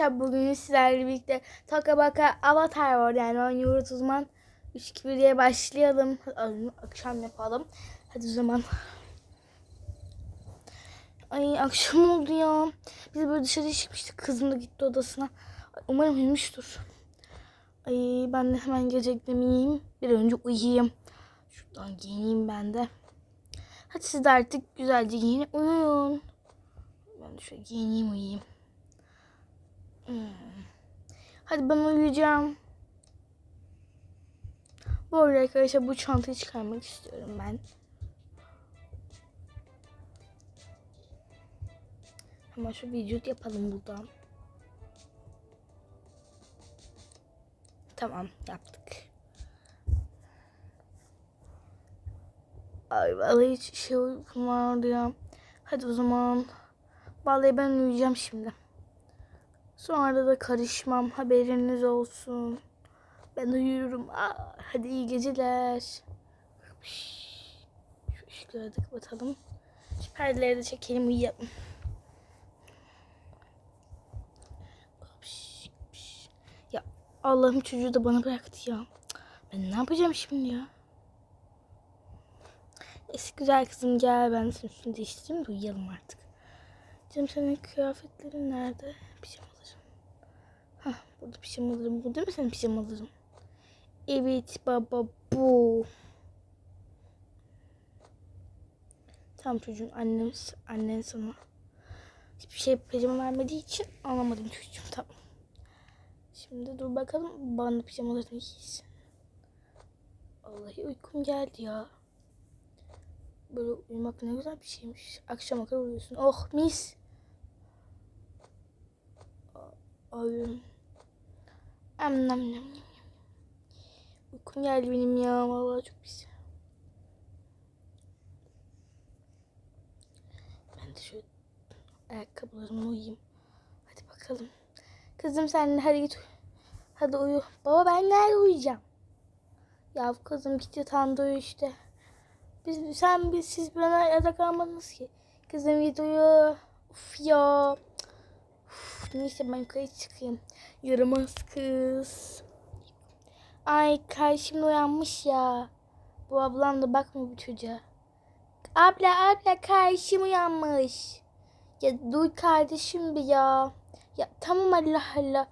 Arkadaşlar bugün sizlerle birlikte Toka Baka Avatar var yani oynuyoruz o zaman 3 2 1 diye başlayalım. Ay, Akşam yapalım. Hadi o zaman. Ay akşam oldu ya. Biz böyle dışarı çıkmıştık. Kızım da gitti odasına. Umarım uyumuştur. Ay ben de hemen geleceklemeyeyim. Bir önce uyuyayım. Şuradan giyineyim ben de. Hadi siz de artık güzelce giyinip uyuyun. Ben de şöyle giyineyim uyuyayım. Hadi ben uyuyacağım. Bu arada arkadaşlar bu çantayı çıkarmak istiyorum ben. Hemen şu vücut yapalım buradan. Tamam yaptık. Ay vallahi hiç şey uykum vardı ya. Hadi o zaman. Vallahi ben uyuyacağım şimdi. Sonra da karışmam haberiniz olsun. Ben uyuyorum. Aa, hadi iyi geceler. Şu ışıkları da kapatalım. Şu perdeleri de çekelim uyuyalım. Ya Allah'ım çocuğu da bana bıraktı ya. Ben ne yapacağım şimdi ya? Eski güzel kızım gel ben üstünü değiştireyim de uyuyalım artık. Canım senin kıyafetlerin nerede? Pijamalarım. Burada pijamalarım. Bu değil mi senin pijamalarım? Evet baba bu. Tamam çocuğum annem, annen sana hiçbir şey pijama vermediği için anlamadım çocuğum tamam. Şimdi dur bakalım bana pijamalarını giysin. Vallahi uykum geldi ya. Böyle uyumak ne güzel bir şeymiş. Akşama kadar uyuyorsun. Oh mis. Ay. Am nam nam. Uykum geldi benim ya. Vallahi çok pis. Ben de şu ayakkabılarımla uyuyayım. Hadi bakalım. Kızım sen hadi git. Hadi uyu. Baba ben nerede uyuyacağım? Ya kızım git yatağında uyu işte. Biz sen biz siz bana yatak almadınız ki. Kızım git uyu. Uf ya. Neyse ben yukarı çıkayım. Yaramaz kız. Ay karşımda uyanmış ya. Bu ablam da bakmıyor bu çocuğa. Abla abla karşım uyanmış. Ya duy kardeşim bir ya. Ya tamam Allah Allah.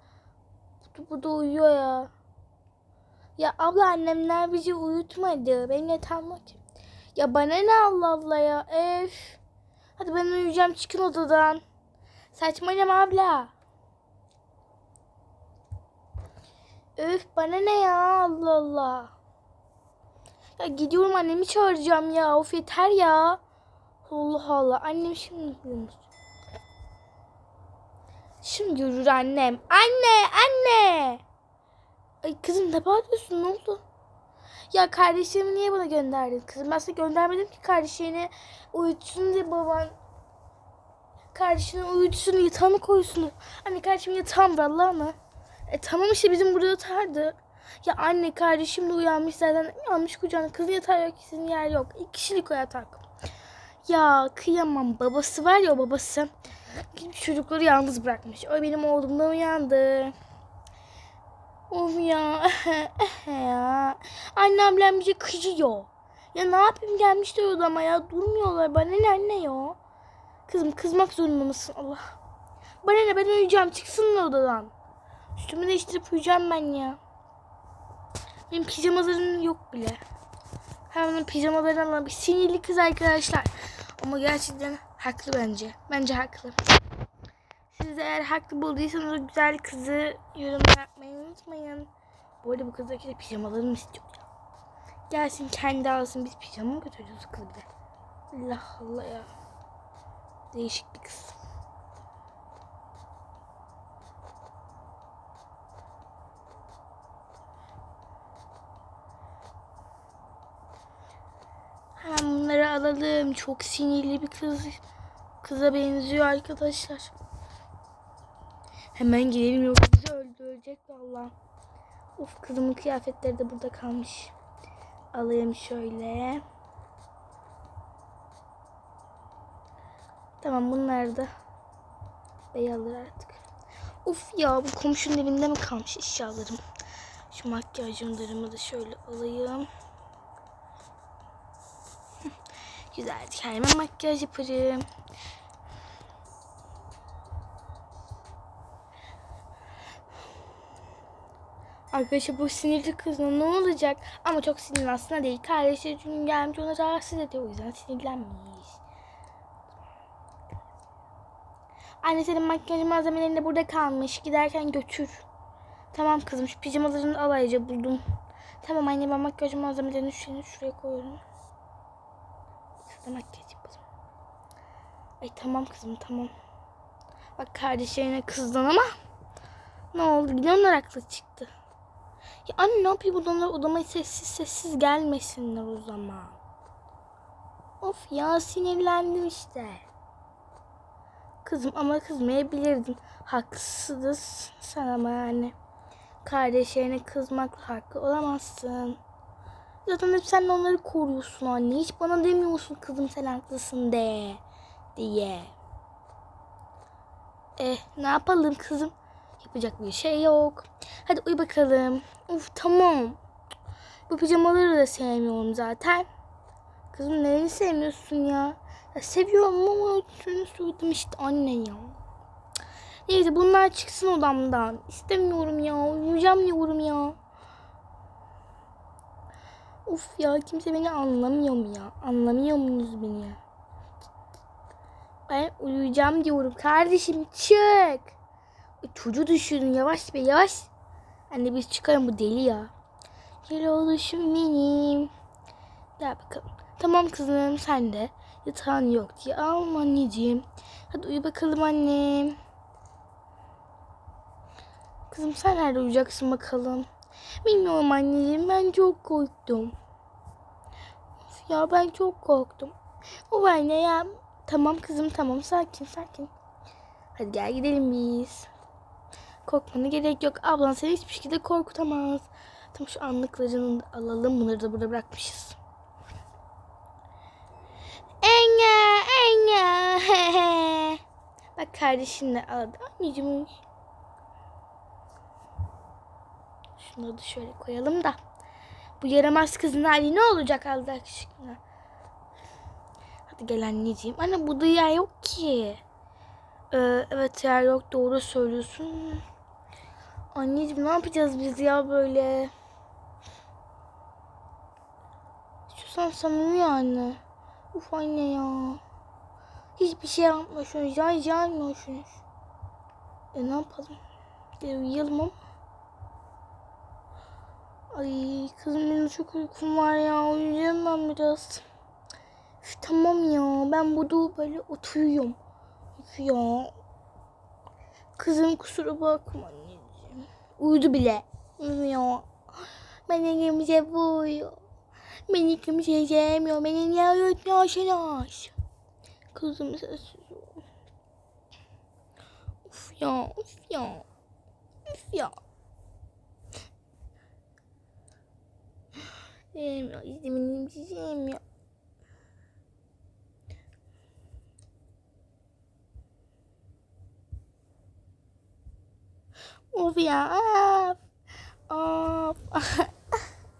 Bu, bu da uyuyor ya. Ya abla annemler bizi uyutmadı. Benim yatağım yok ki. Ya bana ne Allah Allah ya. Ef. Hadi ben uyuyacağım çıkın odadan. Saçmalama abla. Öf bana ne ya Allah Allah. Ya gidiyorum annemi çağıracağım ya. Of yeter ya. Allah Allah. Annem şimdi uyumuş. Şimdi görür annem. Anne anne. Ay kızım ne bağırıyorsun ne oldu? Ya kardeşlerimi niye bana gönderdin? Kızım ben sana göndermedim ki kardeşini uyutsun diye baban kardeşinin uyutsun yatağını koysun. Anne kardeşim yatağım var Allah'ına. E tamam işte bizim burada yatardı. Ya anne kardeşim de uyanmış zaten almış kucağına. Kızın yatağı yok sizin yer yok. İki kişilik o yatak. Ya kıyamam babası var ya babası. Çocukları yalnız bırakmış. O benim oğlumdan uyandı. Of ya. ya. Annemler bize kızıyor. Ya ne yapayım gelmişler odama ya. Durmuyorlar. Bana ne anne ya. Kızım kızmak zorunda mısın Allah. Bana ne ben uyuyacağım. Çıksın odadan. Üstümü değiştirip uyuyacağım ben ya. Benim pijamalarım yok bile. Hemen pijamalarını alalım. Bir sinirli kız arkadaşlar. Ama gerçekten haklı bence. Bence haklı. Siz eğer haklı bulduysanız o güzel kızı yorumlara yapmayı unutmayın. Bu arada bu kızdaki de pijamalarını istiyor. Gelsin kendi alsın biz pijama mı götüreceğiz kız bir de. Allah Allah ya. Değişik bir kız. Hemen bunları alalım. Çok sinirli bir kız. Kıza benziyor arkadaşlar. Hemen gidelim yoksa bizi öldürecek valla. Of kızımın kıyafetleri de burada kalmış. Alayım şöyle. Tamam bunlar da bey alır artık. Uf ya bu komşunun evinde mi kalmış eşyalarım? Şu makyajlarımı da şöyle alayım. Güzel kendime makyaj yaparım. Arkadaşlar bu sinirli kızla ne olacak? Ama çok sinirli aslında değil. Kardeşi çünkü gelmiş ona rahatsız ediyor. O yüzden sinirlenmiş. Anne senin makyaj malzemelerin de burada kalmış. Giderken götür. Tamam kızım şu pijamalarını al ayrıca buldum. Tamam anne ben makyaj malzemelerini şuraya, koyuyorum. Şurada makyaj yapalım. Ay tamam kızım tamam. Bak kardeşlerine kızdın ama ne oldu? Yine onlar haklı çıktı. Ya anne ne yapayım odamlar odama sessiz sessiz gelmesinler o zaman. Of ya sinirlendim işte. Kızım ama kızmayabilirdin. Haksızsın sen ama yani. Kardeşlerine kızmakla haklı olamazsın. Zaten hep sen onları koruyorsun anne. Hiç bana demiyorsun kızım sen haklısın de diye. Eh ne yapalım kızım? Yapacak bir şey yok. Hadi uyu bakalım. Uf tamam. Bu pijamaları da sevmiyorum zaten. Kızım neyini sevmiyorsun ya? ya seviyorum ama şunu söyledim işte anne ya. Neyse bunlar çıksın odamdan. İstemiyorum ya. Uyuyacağım diyorum ya. Uf ya kimse beni anlamıyor mu ya? Anlamıyor musunuz beni? Ben uyuyacağım diyorum. Kardeşim çık. Çocuğu düşürdün yavaş be yavaş. Anne biz çıkarım bu deli ya. Gel oluşum benim. Gel bakalım. Tamam kızım sen de. Yatağın yok diye alma anneciğim. Hadi uyu bakalım annem. Kızım sen nerede uyuyacaksın bakalım. Bilmiyorum anneciğim ben çok korktum. Of ya ben çok korktum. O var ne ya? Tamam kızım tamam sakin sakin. Hadi gel gidelim biz. Korkmana gerek yok. Ablan seni hiçbir şekilde korkutamaz. Tam şu anlıklarını alalım. Bunları da burada bırakmışız. Enge, enge. Bak kardeşin de aldı. Anneciğim. Şunları da şöyle koyalım da. Bu yaramaz kızın hali ne olacak Allah aşkına? Hadi gel anneciğim. Anne burada yer yok ki. Ee, evet yer yok doğru söylüyorsun. Anneciğim ne yapacağız biz ya böyle? İstiyorsan uyu anne. Uf anne ya. Hiçbir şey yapmıyorsunuz. Ya gelmiyorsunuz. E ne yapalım? Bir uyuyalım ama. Ay kızım benim çok uykum var ya. Uyuyacağım ben biraz. Üf, tamam ya. Ben burada böyle oturuyorum. Ya. Kızım kusura bakma anneciğim. Uyudu bile. Üf ya. Bana kimse buyuyor. Beni kimse sevmiyor. Beni niye öğretmiyorsunuz? Kızım sessiz ol. Uf ya. Uf ya. Uf ya. Sevmiyor. İzlemediğim şey sevmiyor. Of ya. Of. Of.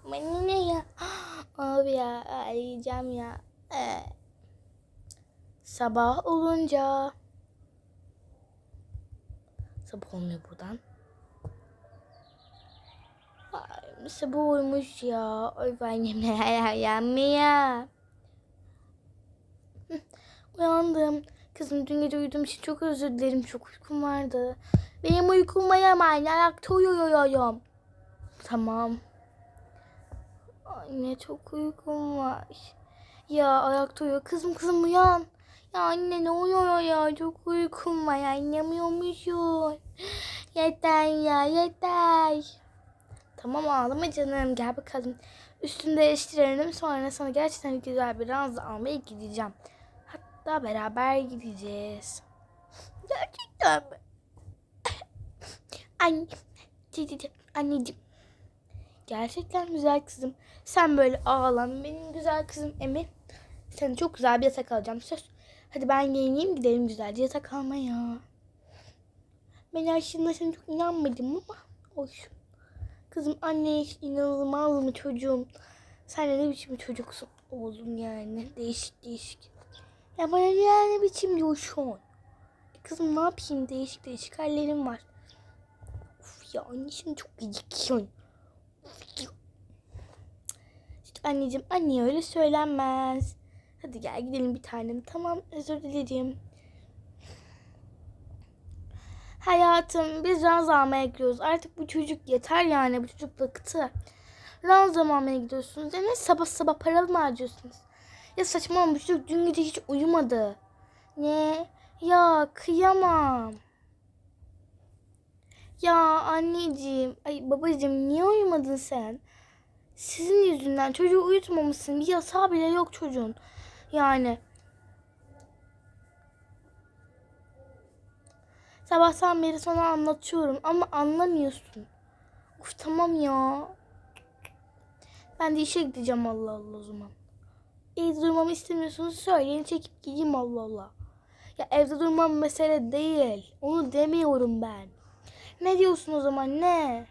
Bana ne ya? Of ya. Arayacağım ya. Ee, sabah olunca. Sabah olmuyor buradan. Ay, sabah olmuş ya. Ay annemle hala yanmıyor. Hı, Uyandım. Kızım dün gece uyuduğum için çok özür dilerim. Çok uykum vardı. Benim uykum var ama ayakta uyuyorum. Tamam. Anne çok uykum var. Ya ayakta uyuyor. Kızım kızım uyan. Ya anne ne oluyor ya? Çok uykum var. Anlamıyormuşsun. Yeter ya yeter. Tamam ağlama canım gel bakalım. Üstünü değiştirelim sonra sana gerçekten güzel bir ranza almaya gideceğim. Hatta beraber gideceğiz. Gerçekten mi? Anne, anneciğim. Gerçekten güzel kızım. Sen böyle ağlan. Benim güzel kızım Emir. Sana çok güzel bir yatak alacağım. Söz. Hadi ben giyineyim gidelim güzelce yatak almaya. Ben aslında sana çok inanmadım ama olsun. Kızım anne inanılmaz mı çocuğum? Sen ne biçim çocuksun oğlum yani. Değişik değişik. Ya bana ne, ne biçim diyorsun? Kızım ne yapayım değişik değişik hallerim var. Uf ya annesini çok gecikiyorsun. İşte anneciğim anneye öyle söylenmez. Hadi gel gidelim bir tanem. Tamam özür dilerim. Hayatım biz ranz almaya gidiyoruz. Artık bu çocuk yeter yani. Bu çocuk bıktı. Ranz almaya gidiyorsunuz. Ya ne sabah sabah paralı mı harcıyorsunuz? Ya saçmalama bu çocuk dün gece hiç uyumadı. Ne? Ya kıyamam. Ya anneciğim, ay babacığım niye uyumadın sen? Sizin yüzünden çocuğu uyutmamışsın. Bir yasağı bile yok çocuğun. Yani. Sabahtan beri sana anlatıyorum ama anlamıyorsun. Uf tamam ya. Ben de işe gideceğim Allah Allah o zaman. Evde durmamı istemiyorsunuz söyleyin çekip gideyim Allah Allah. Ya evde durmam mesele değil. Onu demiyorum ben. Ne diyorsun o zaman ne?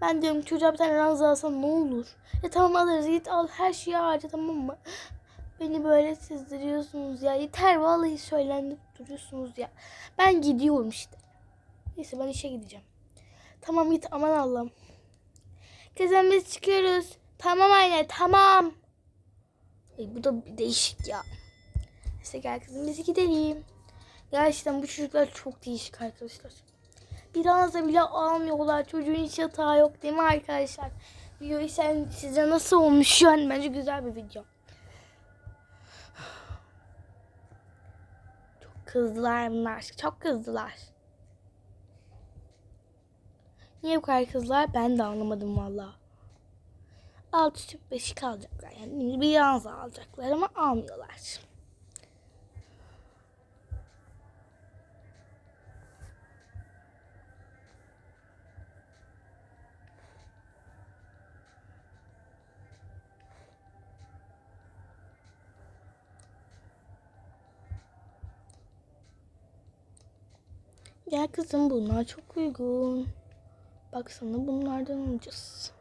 Ben diyorum çocuğa bir tane ranza alsan ne olur? Ya tamam alırız git al her şeyi harca tamam mı? Beni böyle sizdiriyorsunuz ya. Yeter vallahi söylendik duruyorsunuz ya. Ben gidiyorum işte. Neyse ben işe gideceğim. Tamam git aman Allah'ım. Kızım biz çıkıyoruz. Tamam anne tamam. Ay, bu da bir değişik ya. Neyse gel kızım biz gidelim. Gerçekten bu çocuklar çok değişik arkadaşlar. Biraz da bile almıyorlar. Çocuğun hiç hata yok değil mi arkadaşlar? Videoyu sen, size nasıl olmuş yani bence güzel bir video. Çok kızdılar bunlar. Çok kızdılar. Niye bu kadar kızlar ben de anlamadım valla. Altı süt beşik alacaklar. Yani bir yalnız alacaklar ama almıyorlar. Gel kızım bunlar çok uygun. Baksana bunlardan alacağız.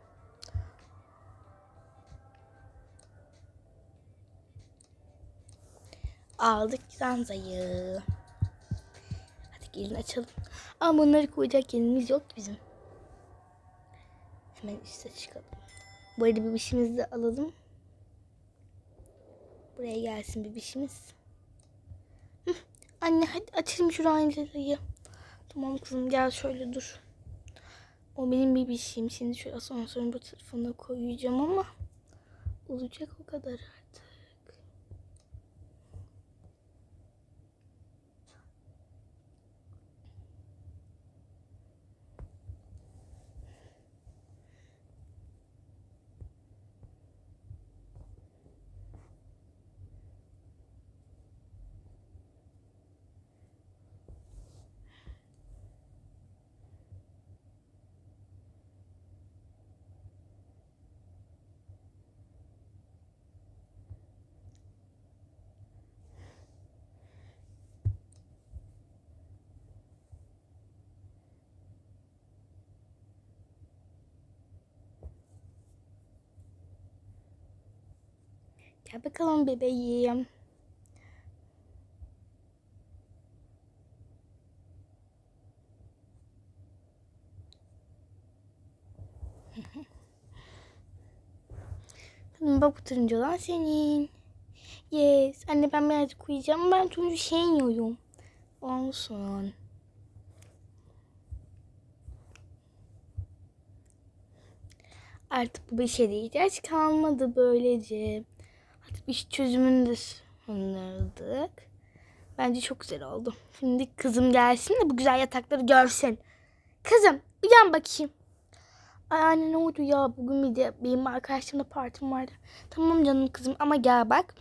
Aldık zanzayı. Hadi gelin açalım. Ama bunları koyacak yerimiz yok bizim. Hemen üste çıkalım. Bu arada bebişimizi de alalım. Buraya gelsin bebişimiz. Anne hadi açalım şu randelayı. Tamam kızım gel şöyle dur. O benim bebişim. Şimdi şöyle asansörün bu tarafına koyacağım ama olacak o kadar Gel bakalım bebeğim. Tamam bak bu turuncu olan senin. Yes. Anne ben birazcık uyuyacağım. Ben turuncu şey yiyorum. Olsun. Artık bu bir şey değil. Hiç kalmadı böylece. Artık iş çözümünü de anladık. Bence çok güzel oldu. Şimdi kızım gelsin de bu güzel yatakları görsün. Kızım uyan bakayım. Ay anne ne oldu ya bugün bir de benim arkadaşlarımla partim vardı. Tamam canım kızım ama gel bak.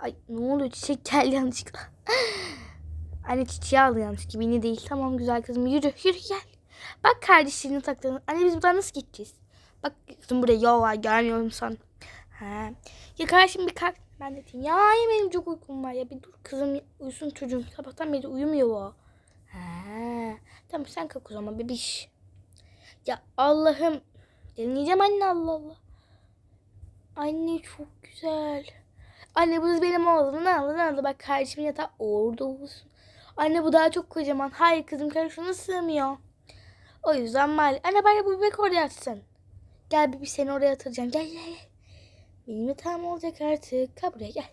Ay ne oluyor çiçek geldi yanlışlıkla. anne çiçeği aldı yanlışlıkla beni değil. Tamam güzel kızım yürü yürü gel. Bak kardeşlerini taktığı. Anne biz buradan nasıl gideceğiz? Bak kızım buraya yol var görmüyor musun? Ha. Ya kardeşim bir kalk. Ben de diyeyim ya benim çok uykum var ya bir dur kızım uyusun çocuğum. Sabahtan beri uyumuyor o. Ha, tamam sen kalk o zaman bebiş. Ya Allah'ım. Deneyeceğim anne Allah Allah. Anne çok güzel. Anne bu benim oğlum. Ne aldı ne aldı. Bak kardeşimin yatağı orada olsun. Anne bu daha çok kocaman. Hayır kızım kardeşine sığmıyor. O yüzden mal. Anne bari bu bebek oraya yatsın. Gel bir seni oraya yatıracağım. Gel gel gel. Benim yatağım olacak artık. Gel buraya gel.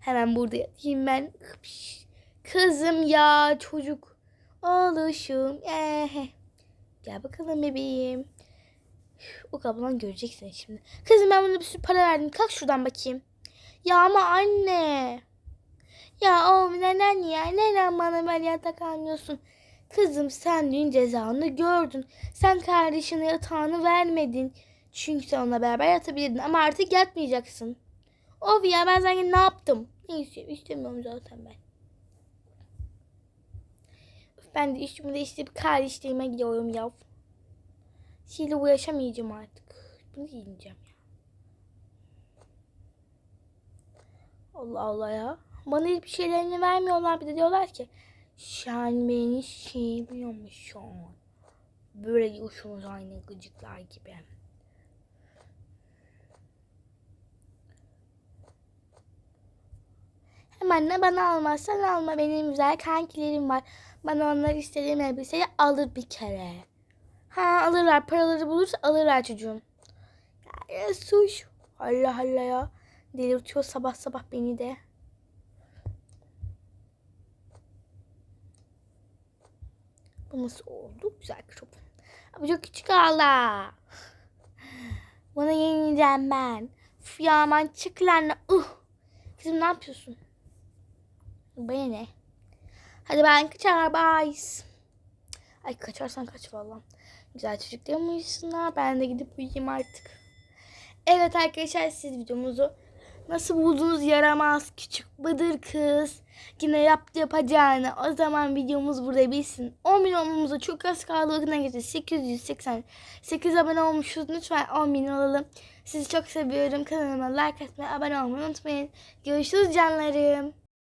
Hemen burada yatayım ben. Kızım ya çocuk. Oğluşum. Ee. Gel bakalım bebeğim. O kapıdan göreceksin şimdi. Kızım ben buna bir sürü para verdim. Kalk şuradan bakayım. Ya ama anne. Ya oğlum neden ya? Neden bana böyle yatak almıyorsun? Kızım sen dün cezanı gördün. Sen kardeşine yatağını vermedin. Çünkü sen onunla beraber yatabilirdin. Ama artık yatmayacaksın. Of ya ben sanki ne yaptım? Ne istiyorum? İstemiyorum zaten ben. Ben de üstümü değiştirip kardeşliğime gidiyorum ya. Şeyle uğraşamayacağım artık. Bunu giyineceğim ya. Allah Allah ya. Bana hiçbir şeylerini vermiyorlar. Bir de diyorlar ki sen beni sevmiyormuşsun. Böyle diyorsunuz aynı gıcıklar gibi. Hemen ne bana almazsan alma. Benim güzel kankilerim var. Bana onlar istediğim elbiseyi alır bir kere. Ha alırlar. Paraları bulursa alırlar çocuğum. Ya suş. Allah Allah ya. Delirtiyor sabah sabah beni de. Bu nasıl oldu? Güzel krop. Bu çok küçük hala. Bunu yenileceğim ben. Üf ya aman çık lan. Uh. Kızım ne yapıyorsun? Bana ne? Hadi ben kaçar bye. Ay kaçarsan kaç vallahi. Güzel çocuklar mı uyusunlar? Ben de gidip uyuyayım artık. Evet arkadaşlar siz videomuzu nasıl buldunuz yaramaz küçük bıdır kız. Yine yaptı yapacağını. O zaman videomuz burada bitsin. 10 bin olmamıza çok az kaldı. Bakın arkadaşlar 888 abone olmuşuz. Lütfen 10 bin olalım. Sizi çok seviyorum. Kanalıma like atmayı, abone olmayı unutmayın. Görüşürüz canlarım.